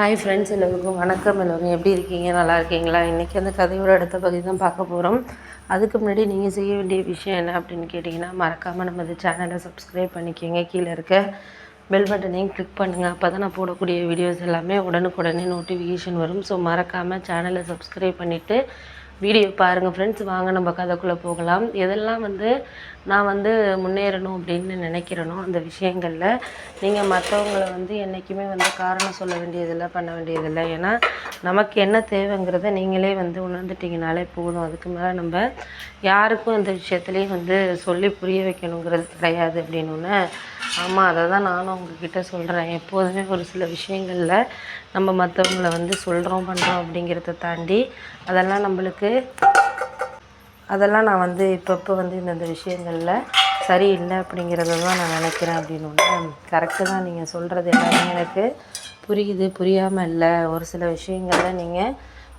Hi friends எல்லோருக்கும் வணக்கம். எல்லோரும் எப்படி இருக்கீங்க? நல்லா இருக்கீங்களா? இன்றைக்கி அந்த கதையோட அடுத்த பகுதி தான் பார்க்க போகிறோம் அதுக்கு முன்னாடி நீங்கள் செய்ய வேண்டிய விஷயம் என்ன அப்படின்னு கேட்டிங்கன்னா மறக்காமல் நம்ம சேனலை சப்ஸ்கிரைப் பண்ணிக்கோங்க. கீழே இருக்க பெல் பட்டனையும் கிளிக் பண்ணுங்கள் அப்போ தான் நான் போடக்கூடிய வீடியோஸ் எல்லாமே உடனுக்குடனே நோட்டிஃபிகேஷன் வரும். ஸோ மறக்காமல் சேனலை சப்ஸ்கிரைப் பண்ணிவிட்டு வீடியோ பாருங்கள் ஃப்ரெண்ட்ஸ் வாங்க நம்ம கதைக்குள்ளே போகலாம். எதெல்லாம் வந்து நான் வந்து முன்னேறணும் அப்படின்னு நினைக்கிறேனோ அந்த விஷயங்களில் நீங்கள் மற்றவங்கள வந்து என்றைக்குமே வந்து காரணம் சொல்ல வேண்டியதில்லை பண்ண வேண்டியதில்லை. ஏன்னா நமக்கு என்ன தேவைங்கிறத நீங்களே வந்து உணர்ந்துட்டிங்கனாலே போதும். அதுக்கு மேலே நம்ம யாருக்கும் இந்த விஷயத்துலேயும் வந்து சொல்லி புரிய வைக்கணுங்கிறது கிடையாது அப்படின்னு ஒன்று ஆமாம் அதை தான் நானும் உங்ககிட்ட சொல்கிறேன் எப்போதுமே ஒரு சில விஷயங்களில் நம்ம மற்றவங்கள வந்து சொல்கிறோம் பண்ணுறோம் அப்படிங்கிறத தாண்டி அதெல்லாம் நம்மளுக்கு அதெல்லாம் நான் வந்து இப்பப்போ வந்து இந்தந்த விஷயங்களில் சரியில்லை அப்படிங்கிறத தான் நான் நினைக்கிறேன் அப்படின்னு ஒன்று கரெக்டு தான் நீங்கள் சொல்கிறது எல்லாமே எனக்கு புரியுது. புரியாமல் இல்லை. ஒரு சில விஷயங்களில் நீங்கள்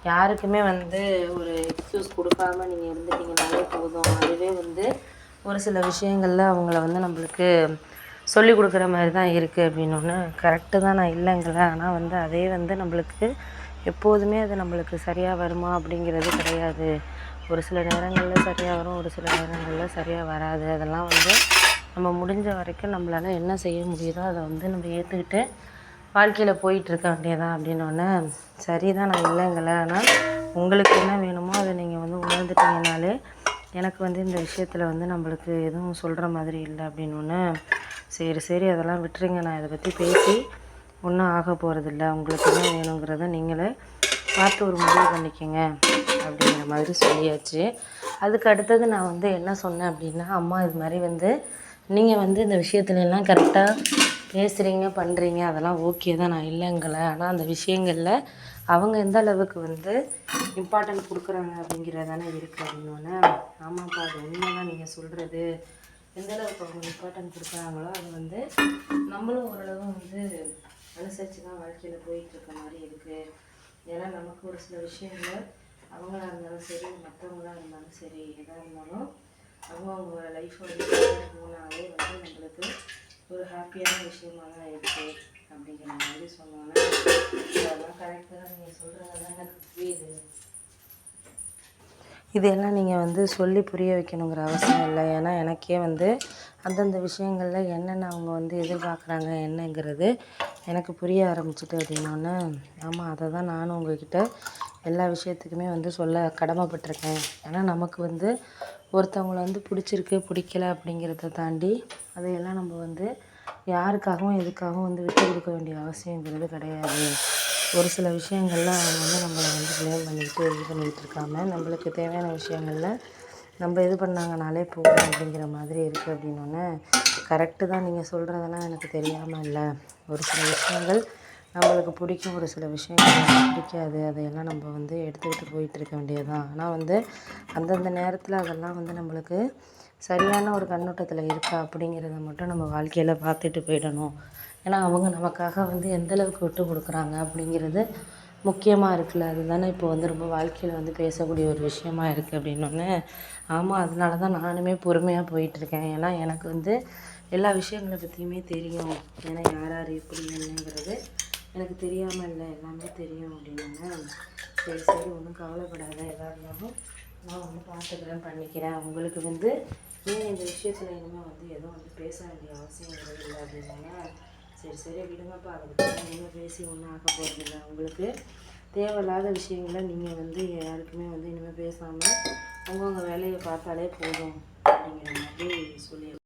யாருக்குமே வந்து ஒரு எக்ஸ்கியூஸ் கொடுக்காம நீங்கள் இருந்துட்டீங்கனாலே போதும். அதுவே வந்து ஒரு சில விஷயங்களில் அவங்கள வந்து நம்மளுக்கு சொல்லி கொடுக்குற மாதிரி தான் இருக்குது அப்படின்னு ஒன்று கரெக்டு தான் நான் இல்லைங்களேன் ஆனால் வந்து அதே வந்து நம்மளுக்கு எப்போதுமே அது நம்மளுக்கு சரியாக வருமா அப்படிங்கிறது கிடையாது. ஒரு சில நேரங்களில் சரியாக வரும் ஒரு சில நேரங்களில் சரியாக வராது. அதெல்லாம் வந்து நம்ம முடிஞ்ச வரைக்கும் நம்மளால் என்ன செய்ய முடியுதோ அதை வந்து நம்ம ஏற்றுக்கிட்டு வாழ்க்கையில் போயிட்டுருக்க வேண்டியதான் அப்படின்னோடனே சரி தான் நான் இல்லைங்கல ஆனால் உங்களுக்கு என்ன வேணுமோ அதை நீங்கள் வந்து உணர்ந்துட்டீங்கனாலே எனக்கு வந்து இந்த விஷயத்தில் வந்து நம்மளுக்கு எதுவும் சொல்கிற மாதிரி இல்லை அப்படின்னு ஒன்று சரி சரி அதெல்லாம் விட்டுருங்க. நான் இதை பற்றி பேசி ஒன்றும் ஆக போகிறதில்ல உங்களுக்கு என்ன வேணுங்கிறத நீங்களே பார்த்து ஒரு முடிவு பண்ணிக்கோங்க அப்படிங்கிற மாதிரி சொல்லியாச்சு. அதுக்கு அடுத்தது நான் வந்து என்ன சொன்னேன் அப்படின்னா அம்மா இது மாதிரி வந்து நீங்கள் வந்து இந்த விஷயத்துலலாம் கரெக்டாக பேசுகிறீங்க பண்ணுறீங்க அதெல்லாம் ஓகே தான். நான் இல்லைங்கலை. ஆனால் அந்த விஷயங்களில் அவங்க எந்த அளவுக்கு வந்து இம்பார்ட்டன்ட் கொடுக்குறாங்க அப்படிங்கிறதானே இருக்குது அப்படின்னோடனே ஆமாப்பா அது உண்மை தான் நீங்கள் சொல்கிறது எந்த அளவுக்கு அவங்க இம்பார்ட்டன்ட் கொடுக்குறாங்களோ அது வந்து நம்மளும் ஓரளவு வந்து அனுசரித்து தான் வாழ்க்கையில் போயிட்டுருக்க மாதிரி இருக்குது ஏன்னா நமக்கு ஒரு சில விஷயங்கள் அவங்களா இருந்தாலும் சரி மற்றவங்களா இருந்தாலும் சரி எதாக இருந்தாலும் அவங்கவுங்க அவங்க வந்து போனாலே வந்து நம்மளுக்கு ஒரு ஹாப்பியான விஷயமா தான் இருக்குது அப்படிங்கிற மாதிரி சொன்னோன்னா அதெல்லாம் கரெக்டாக நீங்கள் சொல்கிறதெல்லாம் எனக்கு புரியுது. இதெல்லாம் நீங்கள் வந்து சொல்லி புரிய வைக்கணுங்கிற அவசியம் இல்லை. ஏன்னா எனக்கே வந்து அந்தந்த விஷயங்களில் என்னென்ன அவங்க வந்து எதிர்பார்க்குறாங்க என்னங்கிறது எனக்கு புரிய ஆரம்பிச்சிட்டு அப்படின்னோடனே ஆமாம் அதை தான் நானும் உங்ககிட்ட எல்லா விஷயத்துக்குமே வந்து சொல்ல கடமைப்பட்டிருக்கேன். ஏன்னா நமக்கு வந்து ஒருத்தவங்கள வந்து பிடிச்சிருக்கு பிடிக்கல அப்படிங்கிறத தாண்டி அதையெல்லாம் நம்ம வந்து யாருக்காகவும் எதுக்காகவும் வந்து விட்டு கொடுக்க வேண்டிய அவசியங்கிறது கிடையாது. ஒரு சில விஷயங்கள்லாம் அவங்க வந்து நம்மளை வந்து ப்ளேம் பண்ணிக்கிட்டு இது பண்ணிக்கிட்டு இருக்காம நம்மளுக்கு தேவையான விஷயங்களில் நம்ம இது பண்ணாங்கனாலே போதும் அப்படிங்கிற மாதிரி இருக்குது அப்படின்னோடனே கரெக்டு தான் நீங்கள் சொல்கிறதெல்லாம் எனக்கு தெரியாமல் இல்லை. ஒரு சில விஷயங்கள் நம்மளுக்கு பிடிக்கும் ஒரு சில விஷயங்கள் பிடிக்காது. அதையெல்லாம் நம்ம வந்து எடுத்துக்கிட்டு போயிட்டு இருக்க வேண்டியது தான் ஆனால் வந்து அந்தந்த நேரத்தில் அதெல்லாம் வந்து நம்மளுக்கு சரியான ஒரு கண்ணோட்டத்தில் இருக்கா அப்படிங்கிறத மட்டும் நம்ம வாழ்க்கையில் பார்த்துட்டு போயிடணும். ஏன்னா அவங்க நமக்காக வந்து எந்தளவுக்கு விட்டு கொடுக்குறாங்க அப்படிங்கிறது முக்கியமாக இருக்குல்ல. அதுதானே இப்போ வந்து ரொம்ப வாழ்க்கையில் வந்து பேசக்கூடிய ஒரு விஷயமா இருக்குது அப்படின்னோடனே ஆமாம் அதனால தான் நானுமே பொறுமையாக போயிட்டுருக்கேன். ஏன்னா எனக்கு வந்து எல்லா விஷயங்களை பற்றியுமே தெரியும். ஏன்னா யார் யார் எப்படி என்னங்கிறது எனக்கு தெரியாமல் இல்லை. எல்லாமே தெரியும் அப்படின்னோடனே சரி சரி ஒன்றும் கவலைப்படாத. எதாக இருந்தாலும் நான் வந்து பார்த்துக்கிறேன் பண்ணிக்கிறேன். உங்களுக்கு வந்து நீங்கள் இந்த விஷயத்தில் இனிமேல் வந்து எதுவும் வந்து பேச வேண்டிய அவசியம் இல்லை அப்படின்னா சரி சரி விடுங்கப்பா அதை பற்றி நீங்கள் பேசி ஒன்றும் ஆக போகிறதில்ல உங்களுக்கு தேவையில்லாத விஷயங்களை நீங்கள் வந்து யாருக்குமே வந்து இனிமேல் பேசாமல் அவங்கவுங்க வேலையை பார்த்தாலே போதும் அப்படிங்கிற மாதிரி சொல்லி